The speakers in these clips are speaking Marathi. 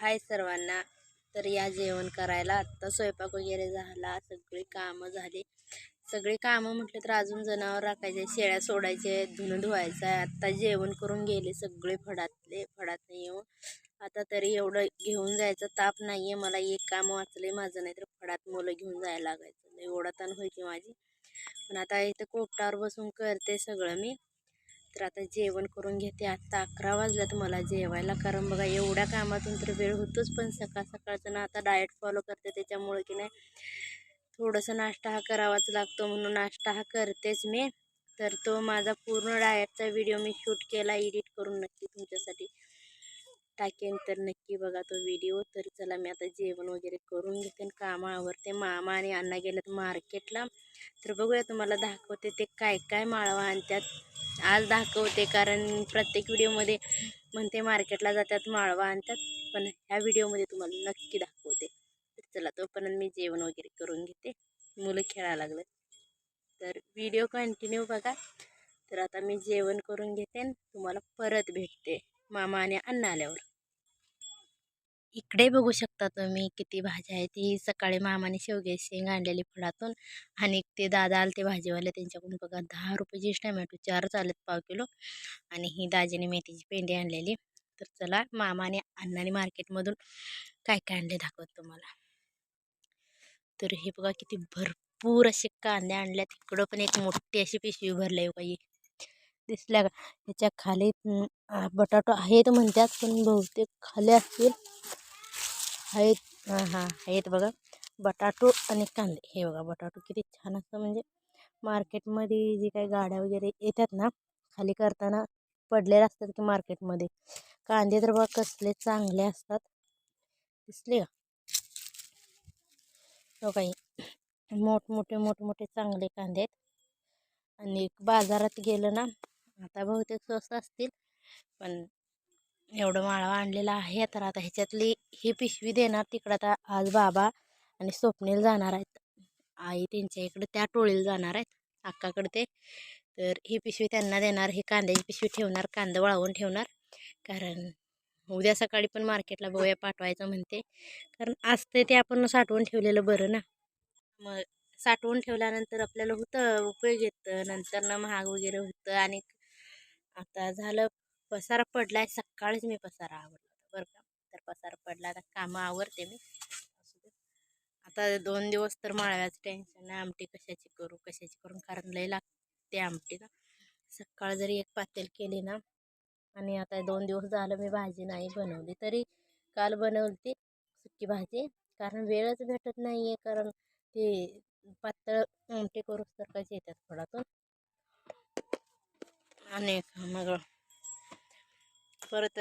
हाय सर्वांना. तर या जेवण करायला आत्ता स्वयंपाक वगैरे झाला सगळी कामं झाली. सगळी कामं म्हटलं तर अजून जनावर राखायचे शेळ्या सोडायचे धुणं धुवायचं आहे. आत्ता जेवण करून गेले सगळे फडातले फडात नाही येऊन. आता तरी एवढं घेऊन जायचं ताप नाही आहे मला एक काम वाचलं माझं नाही तर फडात मुलं घेऊन जायला लागायचं. एवढा ताण व्हायची माझी. पण आता इथं कोपटावर बसून करते सगळं मी. तर आता जेवण करून घेते. आत्ता अकरा वाजल्यात मला जेवायला. कारण बघा एवढ्या कामातून तर वेळ होतोच पण सकाळ सकाळचं ना आता डाएट फॉलो करते. त्याच्यामुळे की नाही थोडंसं नाश्ता हा करावाच लागतो म्हणून नाश्ता हा करतेच मी. तर तो माझा पूर्ण डाएटचा व्हिडिओ मी शूट केला एडिट करून नक्की तुमच्यासाठी टाकेन. तर नक्की बघा तो व्हिडिओ तर चला मी आता जेवण वगैरे करून घेते आणि कामं मामा आणि अण्णा गेल्यात मार्केटला तर बघूया तुम्हाला दाखवते ते काय काय माळवा आणतात. आज दाखवते कारण प्रत्येक व्हिडिओमध्ये म्हणते मार्केटला जातात माळवा आणतात पण ह्या व्हिडिओमध्ये तुम्हाला नक्की दाखवते. तर चला तोपर्यंत मी जेवण वगैरे करून घेते. मुलं खेळायला लागलं तर व्हिडिओ कंटिन्यू बघा. तर आता मी जेवण करून घेते आणि तुम्हाला परत भेटते. मामा आणि अण्णा आल्यावर. इकडे बघू शकता तुम्ही किती भाज्या आहेत. ही सकाळी मामाने शेवगे शेंग आणलेली फळातून आणि ते दादा आले ते भाजीवाले त्यांच्याकडून बघा दहा रुपयाची टमॅटो चार चालत पाव किलो आणि ही दाजीने मेथीची पेंडी आणलेली. तर चला मामाने अण्णाने मार्केटमधून काय काय आणले दाखवत तुम्हाला. तर हे बघा किती भरपूर असे कांदे आणल्यात. इकडं पण एक मोठी अशी पिशवी भरली आहे बाई दिसल्या का? ह्याच्या खाली बटाटो आहेत म्हणतात पण बहुतेक खाली असतील. आहेत हां हां. आहेत बघा बटाटो आणि कांदे. हे बघा बटाटो किती छान असतं. म्हणजे मार्केटमध्ये जे काही गाड्या वगैरे येतात ना खाली करताना पडलेले असतात की मार्केटमध्ये. कांदे तर बघा कसले चांगले असतात. दिसले का? हो काही मोठमोठे मोठमोठे चांगले कांदे आहेत. आणि बाजारात गेलं ना आता बहुतेक स्वस्त असतील पण एवढं माळा आणलेला आहे. तर आता ह्याच्यातली ही पिशवी देणार तिकडं आता आज बाबा आणि स्वप्नील जाणार आहेत. आई त्यांच्या इकडे त्या टोळीला जाणार आहेत. अक्काकडे ते. तर ही पिशवी त्यांना देणार. ही कांद्याची पिशवी ठेवणार. कांदा वाळवून ठेवणार. कारण उद्या सकाळी पण मार्केटला बघूया पाठवायचं म्हणते. कारण असते ते आपण साठवून ठेवलेलं बरं ना. मग साठवून ठेवल्यानंतर आपल्याला होतं उपयोग येतं. नंतर ना महाग वगैरे होतं. आणि आता झालं पसारा पडलाय सकाळीच मी पसारा आवडला बरं का. तर पसारा पडला आता कामं आवरते मी. असू दे. आता दोन दिवस तर माळव्याचं टेन्शन नाही आमटी कशाची करू कशाची करून कारण लई लागते आमटी ना. सकाळ जरी एक पातेल केली ना आणि आता दोन दिवस झालं मी भाजी नाही बनवली तरी काल बनवली सुकी भाजी. कारण वेळच भेटत नाही आहे कारण ते पातळ आमटी करूच तर कशी येतात थोडातून. आणि मग परत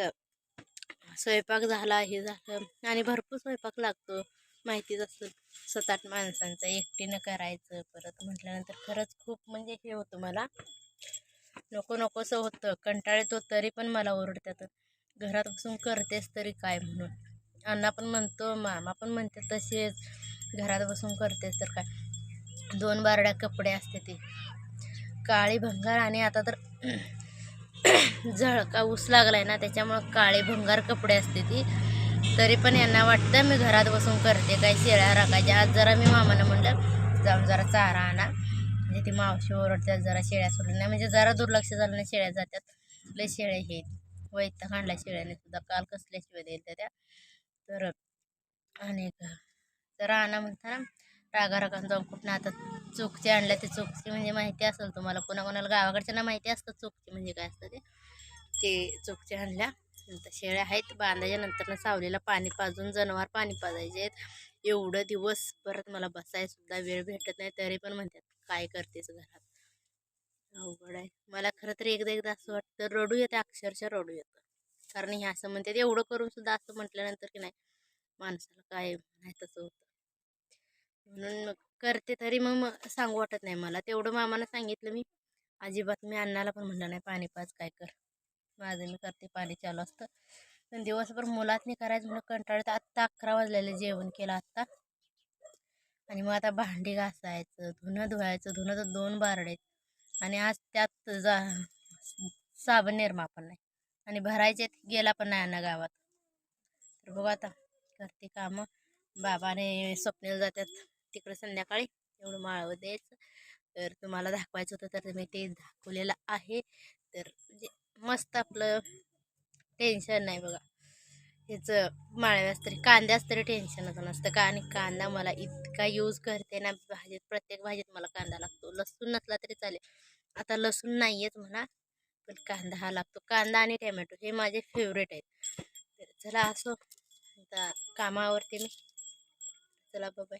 स्वयंपाक झाला हे झालं आणि भरपूर स्वयंपाक लागतो. माहितीच असेल सात आठ माणसांचं एकटीनं करायचं परत म्हटल्यानंतर खरंच खूप म्हणजे हे होतं मला. नको नकोसं होतं. कंटाळतो तरी पण मला ओरडतात. घरात बसून करतेस तरी काय म्हणून? अण्णा पण म्हणतो मामा पण म्हणते तसेच. घरात बसून करतेस तर काय? दोन बारड्या कपडे असते ते. काळी भंगार आणि आता तर झळका ऊस लागलाय ना त्याच्यामुळं काळे भंगार कपडे असते ती. तरी पण यांना वाटतं मी घरात बसून करते काही शेळ्या राखायच्या. आज जरा मी मामानं म्हणलं जाऊन जरा चारा आणा. म्हणजे ती मावशी ओरडतात जरा शेळ्या सोडल्या नाही म्हणजे जरा दुर्लक्ष झालं ना शेळ्या जातात. लय शेळ्या हे वैत आणला शेळ्याने सुद्धा. काल कसल्या शिवाय द्यायला त्या. तर आणि तर आणा म्हणताना रागारागान जाऊन कुठनं आता चोकचे आणल्या ते चोकचे म्हणजे माहिती असेल तुम्हाला. कोणाकोणाला गावाकडच्यांना माहिती असतं चोकचे म्हणजे काय असतं ते. ते चोकचे आणल्या नंतर शेळ्या आहेत. बांधायच्या नंतर सावलीला पाणी पाजून जनावर पाणी पाजायचे आहेत. एवढं दिवस परत मला बसायसुद्धा वेळ भेटत नाही. तरी पण म्हणतात काय करतेस घरात? अवघड आहे. मला खरं तर एकदा एकदा असं वाटतं रडू येते. अक्षरशः रडू येतं. कारण हे असं म्हणतात एवढं करून सुद्धा असं म्हटल्यानंतर की नाही माणसाला काय नाही तसं होतं. म्हणून मग करते तरी मग सांगू वाटत नाही मला. तेवढं मामानं सांगितलं मी. अजिबात मी अन्नाला पण म्हणलं नाही. पाणी पाच काय कर. माझं मी करते पाणी चालू असतं. पण दिवसभर मुलातनी करायचं म्हणून कंटाळत आत्ता अकरा वाजलेलं जेवण केलं आत्ता. आणि मग आता भांडी घासायचं धुणं धुवायचं धुणं तर दोन बारडे आणि आज त्यात जा साबण निर्मा पण नाही. आणि भरायचे गेला पण नाही ना गावात. तर बघू आता करते कामं. बाबाने स्वप्नेला जातात तिकडे संध्याकाळी एवढं माळवं द्यायचं. तर तुम्हाला दाखवायचं होतं तर मी ते दाखवलेलं आहे. तर म्हणजे मस्त आपलं टेन्शन नाही बघा. ह्याचं माळव्यास तरी कांद्यास तरी टेन्शनच नसतं का? आणि कांदा मला इतका यूज करते ना भाजीत प्रत्येक भाजीत मला कांदा लागतो. लसूण नसला तरी चालेल. आता लसूण नाही आहेच म्हणा पण कांदा हा लागतो. कांदा आणि टॅमॅटो हे माझे फेवरेट आहेत. तर चला असो आता कामावरती मी. चला बाय